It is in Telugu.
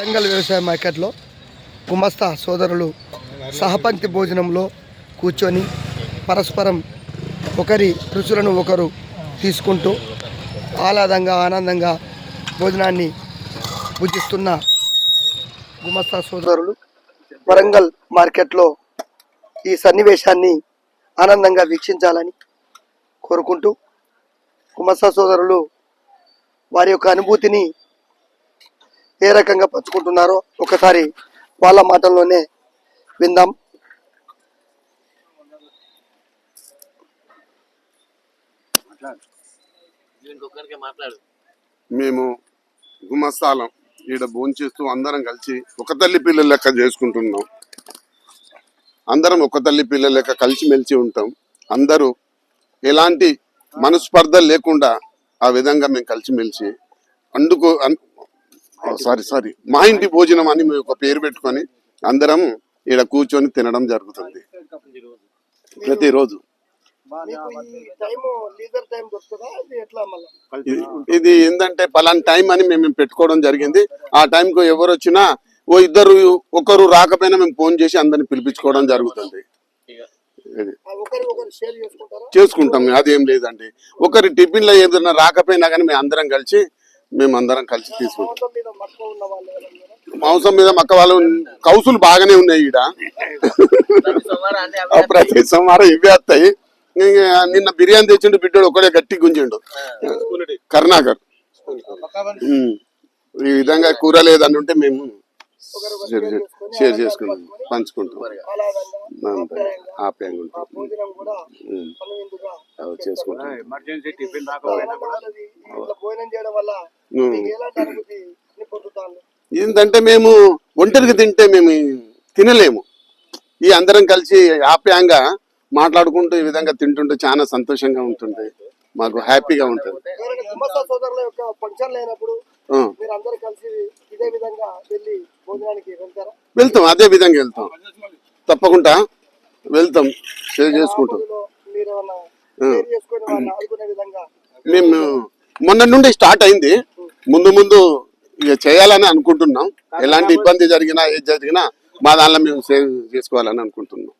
వరంగల్ వ్యవసాయ మార్కెట్లో గుమస్తా సోదరులు సహపంక్తి భోజనంలో కూర్చొని పరస్పరం ఒకరి రుచులను ఒకరు తీసుకుంటూ ఆహ్లాదంగా ఆనందంగా భోజనాన్ని భుజిస్తున్న గుమస్తా సోదరులు వరంగల్ మార్కెట్లో ఈ సన్నివేశాన్ని ఆనందంగా వీక్షించాలని కోరుకుంటూ గుమస్తా సోదరులు వారి యొక్క అనుభూతిని ఏ రకంగా పంచుకుంటున్నారో ఒకసారి వాళ్ళ మాటల్లోనే విందాం. మేము గుమస్తాలం ఈడ భోంచేస్తూ అందరం కలిసి ఒక తల్లి పిల్లల లెక్క చేసుకుంటున్నాం. అందరం ఒక తల్లి పిల్లల లెక్క కలిసిమెలిసి ఉంటాం. అందరూ ఎలాంటి మనస్పర్ధ లేకుండా ఆ విధంగా మేము కలిసిమెలిసి అందుకు సారీ సారీ మా ఇంటి భోజనం అని మేము ఒక పేరు పెట్టుకొని అందరం ఈడ కూర్చొని తినడం జరుగుతుంది. ప్రతిరోజు ఇది- ఇది ఏంటంటే పలానా టైం అని మేము పెట్టుకోవడం జరిగింది. ఆ టైంకు ఎవరు వచ్చినా ఓ ఇద్దరు ఒకరు రాకపోయినా మేము ఫోన్ చేసి అందరిని పిలిపించుకోవడం జరుగుతుంది. ఇది. చేసుకుంటాం అదేం లేదండి. ఒకరి టిఫిన్లో ఏదైనా రాకపోయినా కానీ మేము అందరం కలిసి మేము అందరం కలిసి తీసుకుంటాం. మాంసం మీద మక్క వాళ్ళు కౌసులు బాగానే ఉన్నాయి ఈడ. ప్రతి సోమవారం ఇవే వస్తాయి. నిన్న బిర్యానీ తెచ్చిండు బిడ్డడు ఒకడే గట్టి గుంజిండు. కరుణాకర్. ఈ విధంగా కూర లేదని ఉంటే మేము షేర్ చేసుకుంటాం. పంచుకుంటాం. ఆప్యాయంగా ఉంటాం చేసుకుంటాం. ఏంటంటే మేము ఒంటరికి తింటే మేము తినలేము. ఈ అందరం కలిసి ఆప్యాయంగా మాట్లాడుకుంటూ ఈ విధంగా తింటుంటే చాలా సంతోషంగా ఉంటుంది మాకు హ్యాపీగా ఉంటుంది. వెళ్తాం అదే విధంగా వెళ్తాం. తప్పకుండా వెళ్తాం షేర్ చేసుకుంటాం. మేము మొన్న నుండి స్టార్ట్ అయింది. ముందు ముందు ఇక చేయాలని అనుకుంటున్నాం. ఎలాంటి ఇబ్బంది జరిగినా ఏది జరిగినా మా దానిలో మేము సేవ్ చేసుకోవాలని అనుకుంటున్నాం.